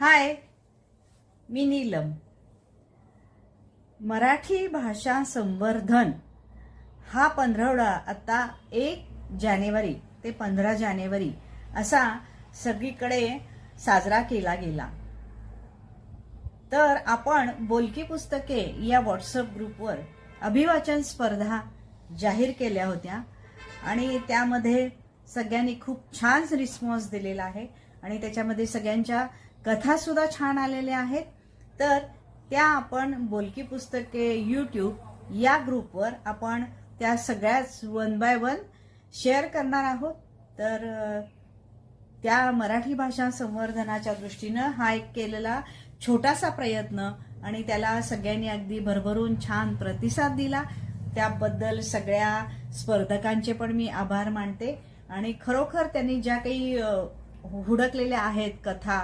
हाय मी नीलम. मराठी भाषा संवर्धन. हा पंधरवडा आता एक जानेवारी ते पंधरा जानेवारी असा सगळीकडे साजरा केला गेला. तर आपण बोलकी पुस्तके या व्हॉट्सअप ग्रुपवर अभिवाचन स्पर्धा जाहीर केल्या होत्या आणि त्यामध्ये सगळ्यांनी खूप छान रिस्पॉन्स दिलेला आहे आणि त्याच्यामध्ये सगळ्यांच्या कथा सुद्धा छान आलेल्या आहेत. तर त्या आपण बोलकी पुस्तके यूट्यूब या ग्रुपवर आपण त्या सगळ्याच वन बाय वन शेअर करणार आहोत. तर त्या मराठी भाषा संवर्धनाच्या दृष्टीनं हा एक केलेला छोटासा प्रयत्न आणि त्याला सगळ्यांनी अगदी भरभरून छान प्रतिसाद दिला. त्याबद्दल सगळ्या स्पर्धकांचे पण मी आभार मानते. आणि खरोखर त्यांनी ज्या काही हुडकलेल्या आहेत कथा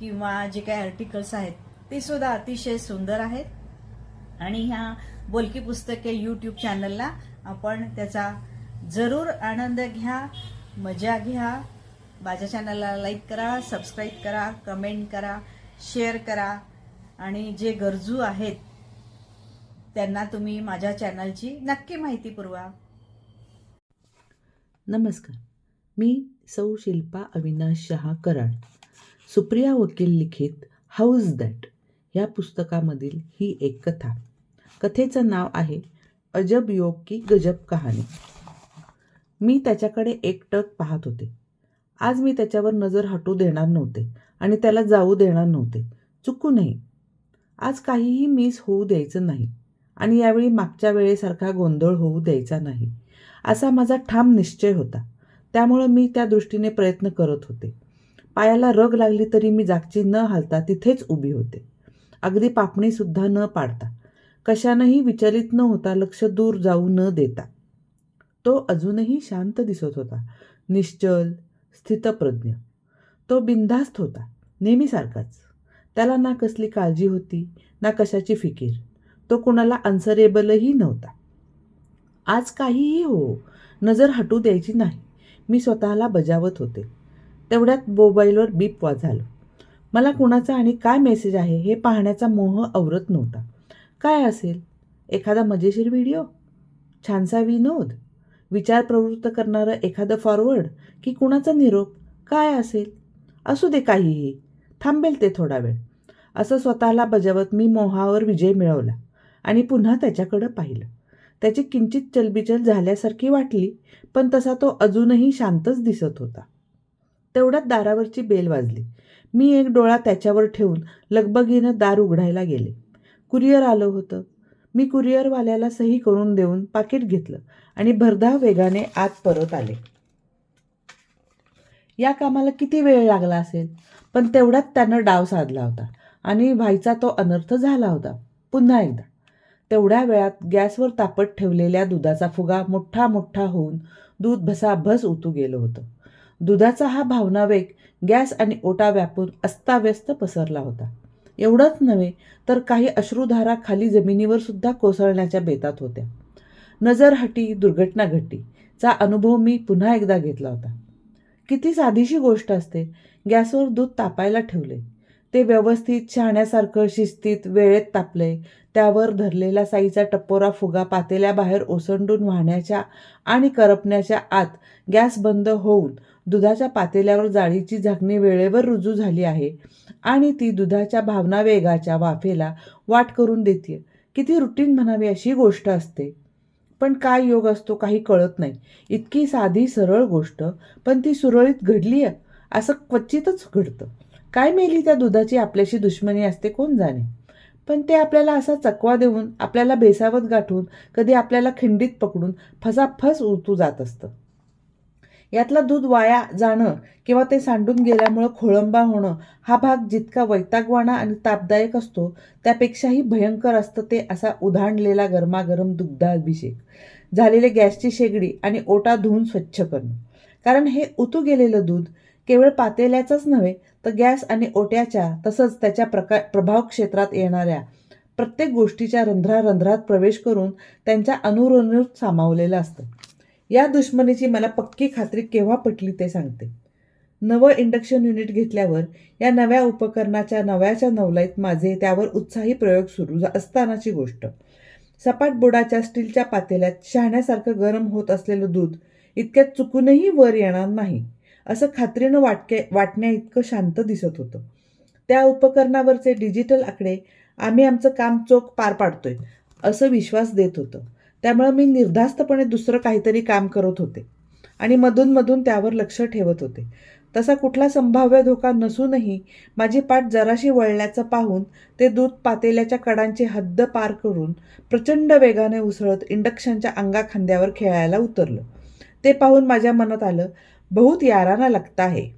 किंवा जे काही आर्टिकल्स आहेत ते सुद्धा अतिशय सुंदर आहेत. आणि ह्या बोलकी पुस्तके यूट्यूब चॅनलला आपण त्याचा जरूर आनंद घ्या मजा घ्या. माझ्या चॅनलला लाईक करा सबस्क्राईब करा कमेंट करा शेअर करा. आणि जे गरजू आहेत त्यांना तुम्ही माझ्या चॅनलची नक्की माहिती पुरवा. नमस्कार. मी सौ शिल्पा अविनाश शहा कराड. सुप्रिया वकील लिखित हाऊज दॅट या पुस्तकामधील ही एक कथा. कथेचं नाव आहे अजब योग की गजब कहाणी. मी त्याच्याकडे एकटक पाहत होते. आज मी त्याच्यावर नजर हटू देणार नव्हते आणि त्याला जाऊ देणार नव्हते. चुकू नाही आज काहीही मिस होऊ द्यायचं नाही आणि यावेळी मागच्या वेळेसारखा गोंधळ होऊ द्यायचा नाही. असा माझा ठाम निश्चय होता. त्यामुळं मी त्या दृष्टीने प्रयत्न करत होते. पायाला रग लागली तरी मी जागची न हालता तिथेच उभी होते. अगदी पापणीसुद्धा न पाडता. कशानंही विचलित न होता लक्ष दूर जाऊ न देता. तो अजूनही शांत दिसत होता. निश्चल स्थितप्रज्ञ. तो बिनधास्त होता. नेहमीसारखाच त्याला ना कसली काळजी होती ना कशाची फिकीर. तो कुणाला अन्सरेबलही नव्हता. आज काहीही हो नजर हटू द्यायची नाही. मी स्वतःला बजावत होते. तेवढ्यात मोबाईलवर बीप वाजालं. मला कुणाचा आणि काय मेसेज आहे हे पाहण्याचा मोह आवरत नव्हता. काय असेल? एखादा मजेशीर व्हिडिओ? छानसा विनोद? विचार प्रवृत्त करणारं एखादं फॉरवर्ड की कुणाचा निरोप? काय असेल? असू दे काहीही. थांबेल ते थोडा वेळ. असं स्वतःला बजावत मी मोहावर विजय मिळवला आणि पुन्हा त्याच्याकडं पाहिलं. त्याची किंचित चलबिचल झाल्यासारखी वाटली पण तसा तो अजूनही शांतच दिसत होता. तेवढ्यात दारावरची बेल वाजली. मी एक डोळा त्याच्यावर ठेवून लगबगीनं दार उघडायला गेले. कुरिअर आलं होतं. मी कुरिअरवाल्याला सही करून देऊन पाकिट घेतलं आणि भरधाव वेगाने आत परत आले. या कामाला किती वेळ लागला असेल? पण तेवढ्यात त्यानं डाव साधला होता आणि व्हायचा तो अनर्थ झाला होता. पुन्हा एकदा. तेवढ्या वेळात गॅसवर तापत ठेवलेल्या दुधाचा फुगा मोठा मोठा होऊन दूध भसाभस उतू गेलं होतं. दुधाचा हा भावनावेग गॅस आणि ओटा व्यापून अस्ताव्यस्त पसरला होता. एवढंच नव्हे तर काही अश्रुधारा खाली जमिनीवर सुद्धा कोसळण्याच्या बेतात होत्या. नजर हटी दुर्घटना घटी चा अनुभव मी पुन्हा एकदा घेतला होता. किती साधीशी गोष्ट असते गॅसवर दूध तापायला ठेवले. ते व्यवस्थित शहाण्यासारखं शिस्तीत वेळेत तापले त्यावर धरलेला साईचा टप्पोरा फुगा पातेल्याबाहेर ओसंडून वाहण्याच्या आणि करपण्याच्या आत गॅस बंद होऊन दुधाच्या पातेल्यावर जाळीची झाकणी वेळेवर रुजू झाली आहे आणि ती दुधाच्या भावना वेगाच्या वाफेला वाट करून देते किती रुटीन म्हणावी अशी गोष्ट असते. पण काय योग असतो काही कळत नाही. इतकी साधी सरळ गोष्ट पण ती सुरळीत घडली आहे असं क्वचितच घडतं. काय मेली त्या दुधाची आपल्याशी दुश्मनी असते कोण जाणे? पण ते आपल्याला असा चकवा देऊन आपल्याला बेसावत गाठून कधी आपल्याला खिंडीत पकडून फसाफस उतू जात असतं. यातलं दूध वाया जाणं किंवा ते सांडून गेल्यामुळं खोळंबा होणं हा भाग जितका वैतागवाणा आणि तापदायक असतो त्यापेक्षाही भयंकर असतं ते असा उधाणलेला गरमागरम दुग्धाभिषेक. झालेले गॅसची शेगडी आणि ओटा धुवून स्वच्छ करणं. कारण हे उतू गेलेलं दूध केवळ पातेल्याचंच नव्हे तर गॅस आणि ओट्याच्या तसंच त्याच्या प्रका प्रभाव क्षेत्रात येणाऱ्या प्रत्येक गोष्टीच्या रंध्रारंध्रात प्रवेश करून त्यांच्या अनुरणूत सामावलेलं असतं. या दुश्मनीची मला पक्की खात्री केव्हा पटली ते सांगते. नवं इंडक्शन युनिट घेतल्यावर या नव्या उपकरणाच्या नव्याच्या नवलाईत माझे त्यावर उत्साही प्रयोग सुरू झा- असतानाची गोष्ट. सपाट बुडाच्या स्टीलच्या पातेल्यात शहाण्यासारखं गरम होत असलेलं दूध इतक्यात चुकूनही वर येणार नाही. असं खात्रीनं वाटके वाटण्या इतकं शांत दिसत होतं. त्या उपकरणावरचे डिजिटल आकडे आम्ही आमचं काम चोख पार पाडतोय असं विश्वास देत होतं. त्यामुळं मी निर्धास्तपणे दुसरं काहीतरी काम करत होते आणि मधूनमधून त्यावर लक्ष ठेवत होते. तसा कुठला संभाव्य धोका नसूनही माझी पाठ जराशी वळल्याचं पाहून ते दूध पातेल्याच्या कडांची हद्द पार करून प्रचंड वेगाने उसळत इंडक्शनच्या अंगाखांद्यावर खेळायला उतरलं. ते पाहून माझ्या मनात आलं बहुत याराना लगता आहे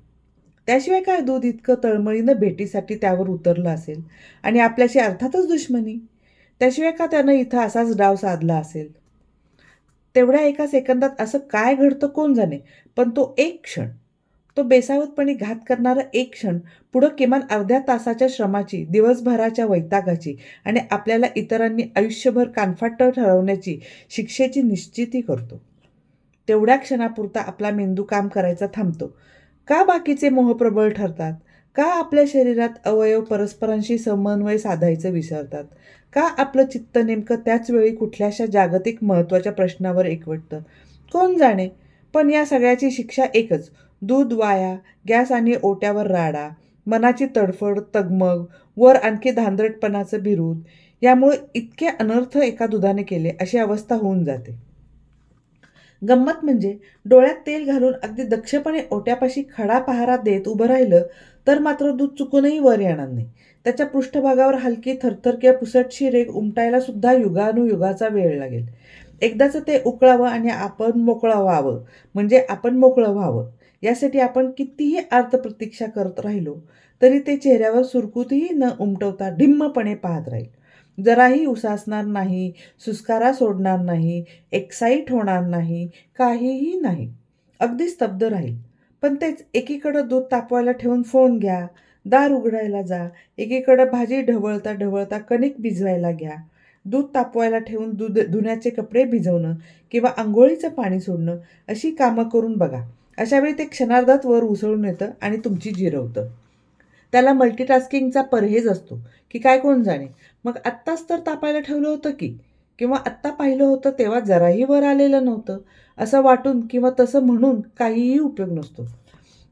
त्याशिवाय काय दूध इतकं तळमळीनं भेटीसाठी त्यावर उतरलं असेल? आणि आपल्याशी अर्थातच दुश्मनी? त्याशिवाय का त्यानं इथं असाच डाव साधला असेल? तेवढ्या एका सेकंदात असं काय घडतं कोण जाणे? पण तो एक क्षण. तो बेसावतपणे घात करणारा एक क्षण पुढं किमान अर्ध्या तासाच्या श्रमाची दिवसभराच्या वैतागाची आणि आपल्याला इतरांनी आयुष्यभर कानफाट ठरवण्याची शिक्षेची निश्चिती करतो. तेवढ्या क्षणापुरता आपला मेंदू काम करायचा थांबतो. का बाकीचे मोहप्रबळ ठरतात? का आपल्या शरीरात अवयव परस्परांशी समन्वय साधायचं विसरतात? का आपलं चित्त नेमकं त्याच वेळी कुठल्याशा जागतिक महत्त्वाच्या प्रश्नावर एकवटतं? कोण जाणे? पण या सगळ्याची शिक्षा एकच. दूध वाया गॅस आणि ओट्यावर राडा मनाची तडफड तगमग वर आणखी धांदरटपणाचं बिरूद यामुळे इतके अनर्थ एका दुधाने केले अशी अवस्था होऊन जाते. गंमत म्हणजे डोळ्यात तेल घालून अगदी दक्षपणे ओट्यापाशी खडा पहारा देत उभं राहिलं तर मात्र दूध चुकूनही वर येणार नाही. त्याच्या पृष्ठभागावर हलकी थरथर किंवा पुसटशी रेग उमटायला सुद्धा युगानुयुगाचा वेळ लागेल. एकदाचं ते उकळावं आणि आपण मोकळं व्हावं म्हणजे आपण मोकळं व्हावं यासाठी आपण कितीही आर्त प्रतीक्षा करत राहिलो तरी ते चेहऱ्यावर सुरकुतही न उमटवता ढिम्मपणे पाहत राहील. जराही उसासणार नाही सुस्कारा सोडणार नाही एक्साईट होणार नाही काहीही नाही. अगदी स्तब्ध राहील. पण तेच एकीकडं दूध तापवायला ठेवून फोन घ्या दार उघडायला जा एकीकडं भाजी ढवळता ढवळता कणिक भिजवायला घ्या. दूध तापवायला ठेवून दूध धुण्याचे कपडे भिजवणं किंवा आंघोळीचं पाणी सोडणं अशी कामं करून बघा. अशावेळी ते क्षणार्धात वर उसळून येतं आणि तुमची जिरवतं. त्याला मल्टीटास्किंगचा परहेज असतो की काय कोण जाणे? मग आत्ताच तर तापायला ठेवलं होतं की? किंवा आत्ता पाहिलं होतं तेव्हा जराही वर आलेलं नव्हतं असं वाटून किंवा तसं म्हणून काहीही उपयोग नसतो.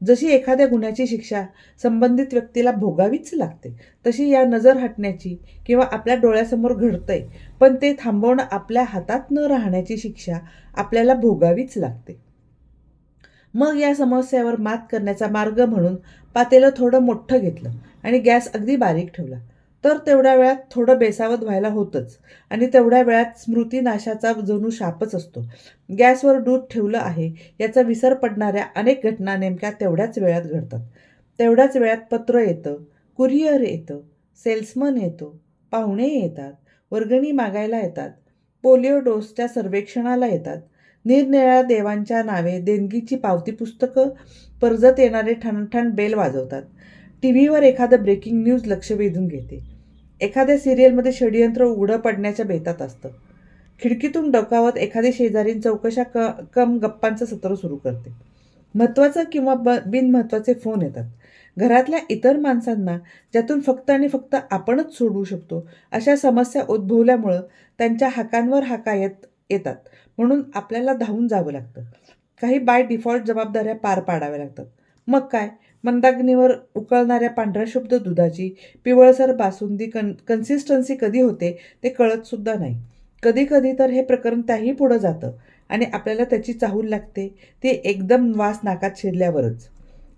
जशी एखाद्या गुन्ह्याची शिक्षा संबंधित व्यक्तीला भोगावीच लागते तशी या नजर हटण्याची किंवा आपल्या डोळ्यासमोर घडतंय पण ते थांबवणं आपल्या हातात न राहण्याची शिक्षा आपल्याला भोगावीच लागते. मग या समस्यावर मात करण्याचा मार्ग म्हणून पातेलं थोडं मोठं घेतलं आणि गॅस अगदी बारीक ठेवला. तर तेवढ्या वेळात थोडं बेसावत व्हायला होतंच आणि तेवढ्या वेळात स्मृतीनाशाचा जणू शापच असतो. गॅसवर दूध ठेवलं आहे याचा विसर पडणाऱ्या अनेक घटना नेमक्या तेवढ्याच वेळात घडतात. तेवढ्याच वेळात पत्र येतं कुरिअर येतं सेल्समन येतो पाहुणे येतात वर्गणी मागायला येतात पोलिओ डोसच्या सर्वेक्षणाला येतात निरनिळ्या देवांच्या नावे देणगीची पावती पुस्तकं परजत येणारे ठणठण बेल वाजवतात. टी व्हीवर एखादं ब्रेकिंग न्यूज लक्ष वेधून घेते. एखाद्या सिरियलमध्ये षडयंत्र उघडं पडण्याच्या बेतात असतं. खिडकीतून डोकावत एखादी शेजारीन चौकशा क कम गप्पांचं सत्र सुरू करते. महत्त्वाचं किंवा ब बिनमहत्त्वाचे फोन येतात. घरातल्या इतर माणसांना ज्यातून फक्त आणि फक्त आपणच सोडवू शकतो अशा समस्या उद्भवल्यामुळं त्यांच्या हाकांवर हाका येत येतात. म्हणून आपल्याला धावून जावं लागतं. काही बाय डिफॉल्ट जबाबदाऱ्या पार पाडाव्या लागतात. मग काय? मंदाग्नीवर उकळणाऱ्या पांढऱ्या शुद्ध दुधाची पिवळसर बासुंदी कन कन्सिस्टन्सी कधी होते ते कळतसुद्धा नाही. कधी कधी तर हे प्रकरण त्याही पुढं जातं आणि आपल्याला त्याची चाहूल लागते. ती एकदम वास नाकात शिरल्यावरच.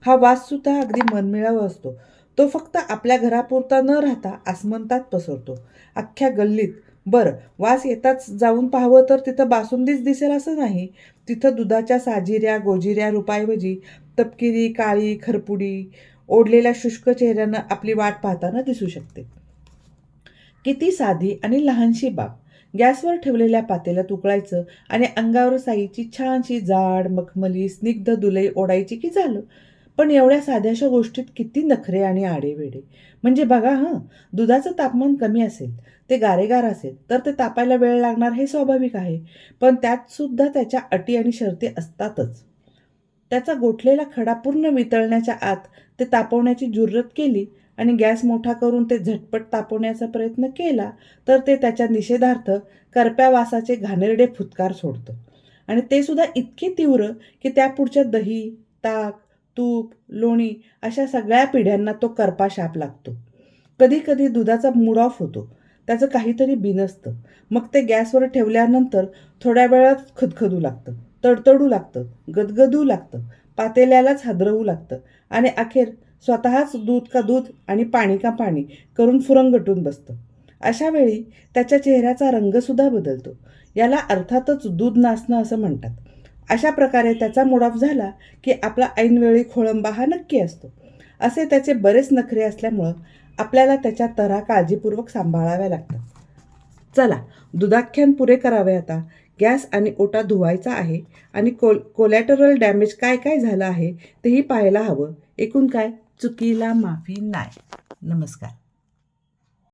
हा वाससुद्धा अगदी मनमिळावा असतो. तो फक्त आपल्या घरापुरता न राहता आसमंतात पसरतो. अख्ख्या गल्लीत बरं वास येताच जाऊन पाहावं तर तिथं बासुंदीच दिसेल असं नाही. तिथं दुधाच्या साजिऱ्या गोजिऱ्या रुपाऐवजी तपकिरी काळी खरपुडी ओढलेल्या शुष्क चेहऱ्यानं आपली वाट पाहताना दिसू शकते. किती साधी आणि लहानशी बाब. गॅसवर ठेवलेल्या पातेल्यात उकळायचं आणि अंगावर साईची छानशी जाड मखमली स्निग्ध दुलई ओढायची की झालं? पण एवढ्या साध्याशा गोष्टीत किती नखरे आणि आडेवेडे. म्हणजे बघा हां दुधाचं तापमान कमी असेल ते गारेगार असेल तर ते तापायला वेळ लागणार हे स्वाभाविक आहे. पण त्यातसुद्धा त्याच्या अटी आणि शर्ती असतातच. त्याचा गोठलेला खडा पूर्ण वितळण्याच्या आत ते तापवण्याची जुर्रत केली आणि गॅस मोठा करून ते झटपट तापवण्याचा प्रयत्न केला तर ते त्याच्या निषेधार्थ करप्या वासाचे घाणेरडे फुतकार सोडतं. आणि ते सुद्धा इतके तीव्र की त्या पुढच्या दही ताक तूप लोणी अशा सगळ्या पिढ्यांना तो करपा शाप लागतो. कधी कधी दुधाचा मूड ऑफ होतो. त्याचं काहीतरी बिनसतं मग ते गॅसवर ठेवल्यानंतर थोड्या वेळात खदखदू लागतं तडतडू लागतं गदगदू लागतं पातेल्यालाच हादरवू लागतं आणि अखेर स्वतःच दूध का दूध आणि पाणी का पाणी करून फुरंगटून बसतं. अशा वेळी त्याच्या चेहऱ्याचा रंगसुद्धा बदलतो. याला अर्थातच दूध नाचणं असं म्हणतात. अशा प्रकारे त्याचा मूड ऑफ झाला की आपला ऐनवेळी खोळंबा हा नक्की असतो. असे त्याचे बरेच नखरे असल्यामुळं आपल्याला त्याच्या तरा काळजीपूर्वक सांभाळाव्या लागतात. चला दुधाख्यान पुरे करावे आता. गॅस आणि ओटा धुवायचा आहे आणि कोल कोलॅटरल डॅमेज काय काय झालं आहे तेही पाहायला हवं. एकूण काय? चुकीला माफी नाही. नमस्कार.